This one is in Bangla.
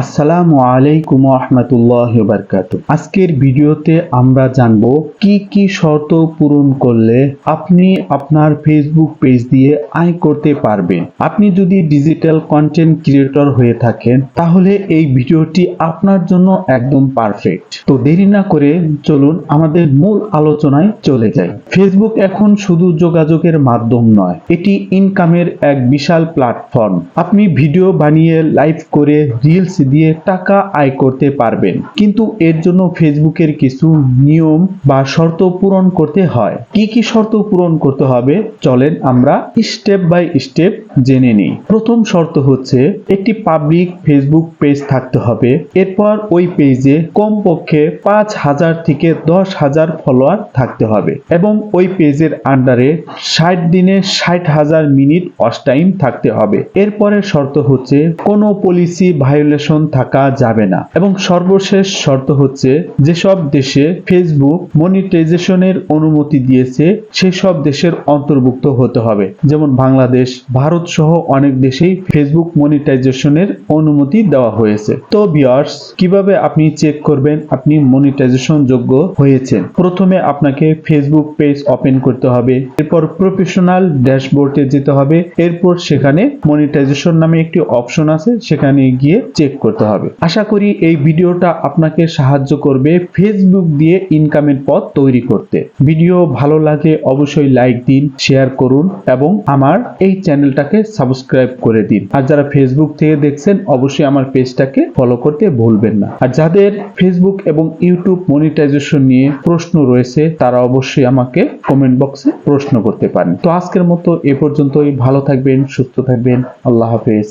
আসসালামু আলাইকুম রহমতুল্লাহ বারকাত আজকের ভিডিওতে আমরা জানব কি কি শর্ত পূরণ করলে আপনি আপনার ফেসবুক পেজ দিয়ে আয় করতে পারবেন। আপনি যদি ডিজিটাল কন্টেন্ট ক্রিয়েটর হয়ে থাকেন, তাহলে এই ভিডিওটি আপনার জন্য একদম পারফেক্ট তো দেরি না করে চলুন আমাদের মূল আলোচনায় চলে যাই। ফেসবুক এখন শুধু যোগাযোগের মাধ্যম নয়, এটি ইনকামের এক বিশাল প্ল্যাটফর্ম আপনি ভিডিও বানিয়ে লাইভ করে রিলস দিয়ে টাকা আয় করতে পারবেন। কিন্তু এর জন্য ফেসবুকের কিছু নিয়ম বা শর্ত পূরণ করতে হয়। কি কি শর্ত পূরণ করতে হবে? চলেন আমরা স্টেপ বাই স্টেপ জেনে নিই প্রথম শর্ত হচ্ছে, একটি পাবলিক ফেসবুক পেজ থাকতে হবে। এরপর ওই পেজে কমপক্ষে পাঁচ হাজার থেকে দশ হাজার ফলোয়ার থাকতে হবে এবং ওই পেজের আন্ডারে ষাট দিনে ষাট হাজার মিনিট ওয়াচ টাইম থাকতে হবে। এরপরে শর্ত হচ্ছে, কোনো পলিসি ভায়োলেশন থাকা যাবে না। এবং সর্বশেষ শর্ত হচ্ছে, যেসব দেশে ফেসবুক মনিটাইজেশনের অনুমতি দিয়েছে, সেসব দেশের অন্তর্ভুক্ত হতে হবে। যেমন বাংলাদেশ, ভারত সহ অনেক দেশেই ফেসবুক মনিটাইজেশনের অনুমতি দেওয়া হয়েছে। তো বিয়ার্স কীভাবে আপনি চেক করবেন আপনি মনিটাইজেশন যোগ্য হয়েছেন? প্রথমে আপনাকে ফেসবুক পেজ ওপেন করতে হবে, এরপর প্রফেশনাল ড্যাশবোর্ডে যেতে হবে, এরপর সেখানে মনিটাইজেশন নামে একটি অপশন আছে, সেখানে গিয়ে চেক করতে হবে। আশা করি এই ভিডিওটা আপনাকে সাহায্য করবে ফেসবুক দিয়ে ইনকামের পথ তৈরি করতে। ভিডিও ভালো লাগে অবশ্যই লাইক দিন শেয়ার করুন, এবং আমার এই চ্যানেলটাকে সাবস্ক্রাইব করে দিন। আর যারা ফেসবুক থেকে দেখছেন, অবশ্যই আমার পেজটাকে ফলো করতে ভুলবেন না। আর যাদের ফেসবুক এবং ইউটিউব মনিটাইজেশন নিয়ে প্রশ্ন রয়েছে, তারা অবশ্যই আমাকে কমেন্ট বক্সে প্রশ্ন করতে পারেন। তো আজকের মতো এ পর্যন্তই। ভালো থাকবেন, সুস্থ থাকবেন। আল্লাহ হাফেজ।